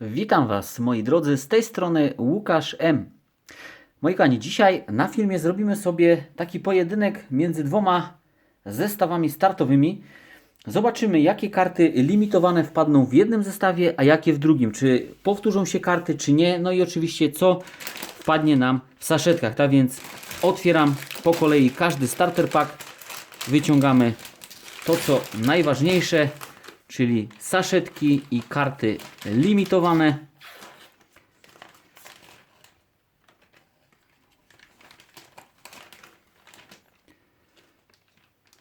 Witam Was, moi drodzy, z tej strony Łukasz M. Moi kochani, dzisiaj na filmie zrobimy sobie taki pojedynek między dwoma zestawami startowymi. Zobaczymy, jakie karty limitowane wpadną w jednym zestawie, a jakie w drugim. Czy powtórzą się karty, czy nie. No i oczywiście, co wpadnie nam w saszetkach. Tak więc otwieram po kolei każdy starter pack. Wyciągamy to, co najważniejsze, czyli saszetki i karty limitowane.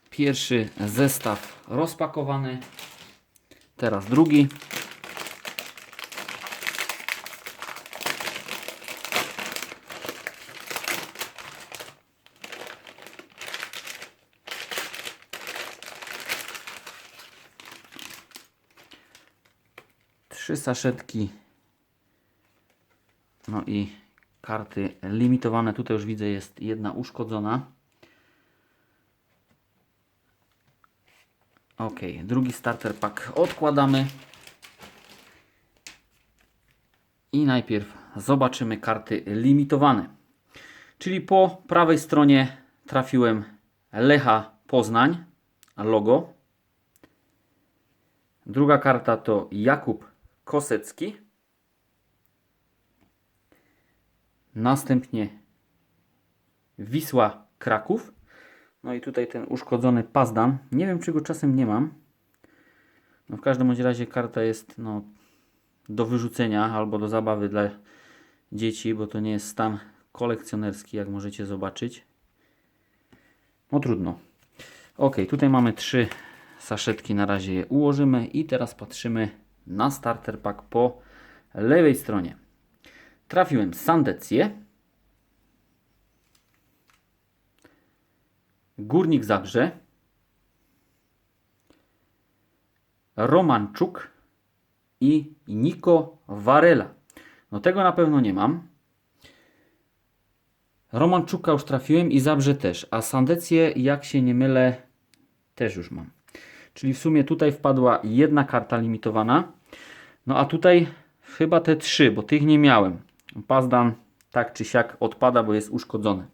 Pierwszy zestaw rozpakowany. Teraz drugi. Trzy saszetki. No i karty limitowane. Tutaj już widzę jest jedna uszkodzona. Ok, drugi starter pack odkładamy. I najpierw zobaczymy karty limitowane. Czyli po prawej stronie trafiłem Lecha Poznań, logo. Druga karta to Jakub Kosecki. Następnie Wisła Kraków. No i tutaj ten uszkodzony Pazdan. Nie wiem, czy go czasem nie mam. No w każdym bądź razie karta jest no, do wyrzucenia albo do zabawy dla dzieci, bo to nie jest stan kolekcjonerski, jak możecie zobaczyć. No trudno. Ok, tutaj mamy trzy saszetki, na razie je ułożymy i teraz patrzymy na starter pack po lewej stronie. Trafiłem Sandecję, Górnik Zagrze, Romanczuk i Niko Varela. No tego na pewno nie mam. Romanczuka już trafiłem i Zabrze też, a Sandecję, jak się nie mylę, też już mam. Czyli w sumie tutaj wpadła jedna karta limitowana. No a tutaj chyba te trzy, bo tych nie miałem. Pazdan tak czy siak odpada, bo jest uszkodzony.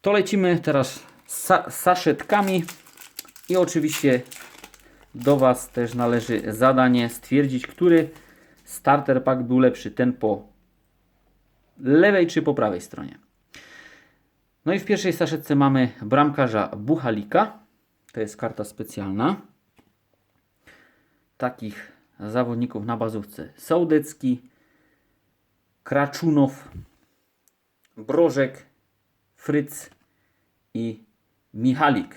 To lecimy teraz sa saszetkami i oczywiście do Was też należy zadanie stwierdzić, który starter pack był lepszy, ten po lewej czy po prawej stronie. No i w pierwszej saszetce mamy bramkarza Buchalika. To jest karta specjalna. Takich zawodników na bazówce Sołdecki, Kraczunow, Brożek, Fryc i Michalik.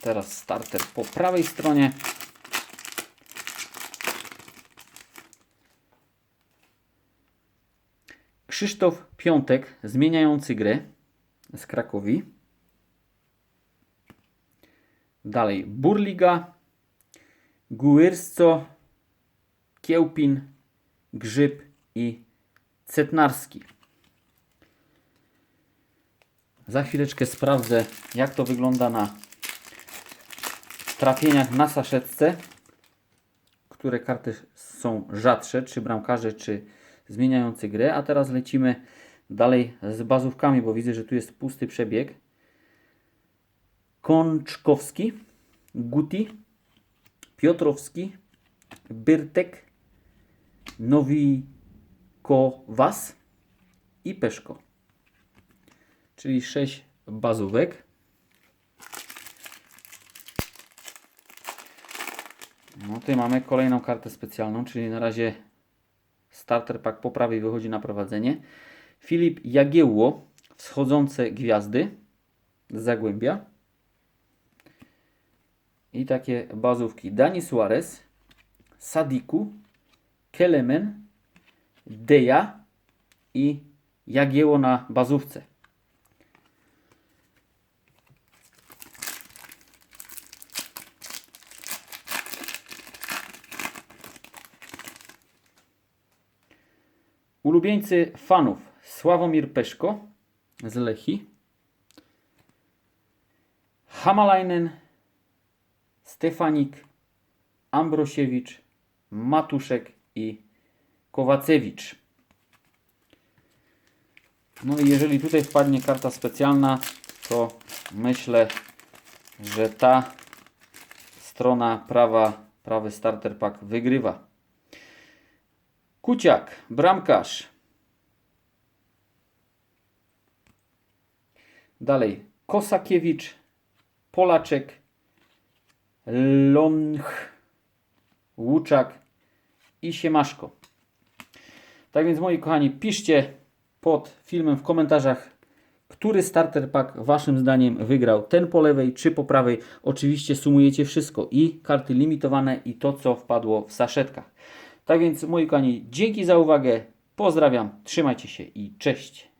Teraz starter po prawej stronie. Krzysztof Piątek, zmieniający grę z Krakowi. Dalej Burliga, Guyrsko, Kiełpin, Grzyb i Cetnarski. Za chwileczkę sprawdzę, jak to wygląda na trafieniach na saszetce, które karty są rzadsze, czy bramkarze, czy zmieniający grę. A teraz lecimy dalej z bazówkami, bo widzę, że tu jest pusty przebieg. Kączkowski, Guti, Piotrowski, Byrtek, Nowikowas i Peszko. Czyli 6 bazówek. No tutaj mamy kolejną kartę specjalną, czyli na razie starter pack po prawej wychodzi na prowadzenie. Filip Jagiełło, wschodzące gwiazdy z Zagłębia. I takie bazówki. Dani Suarez, Sadiku, Kelemen, Deja i Jagieło na bazówce. Ulubieńcy fanów Sławomir Peszko z Lechi, Hamalainen, Stefanik, Ambrosiewicz, Matuszek i Kowacewicz. No i jeżeli tutaj wpadnie karta specjalna, to myślę, że ta strona prawa, prawy starter pack wygrywa. Kuciak, bramkarz. Dalej Kosakiewicz, Polaczek, Lonch, Łuczak i Siemaszko. Tak więc moi kochani, piszcie pod filmem w komentarzach, który starter pack waszym zdaniem wygrał. Ten po lewej czy po prawej. Oczywiście sumujecie wszystko i karty limitowane i to co wpadło w saszetkach. Tak więc moi kochani, dzięki za uwagę. Pozdrawiam, trzymajcie się i cześć.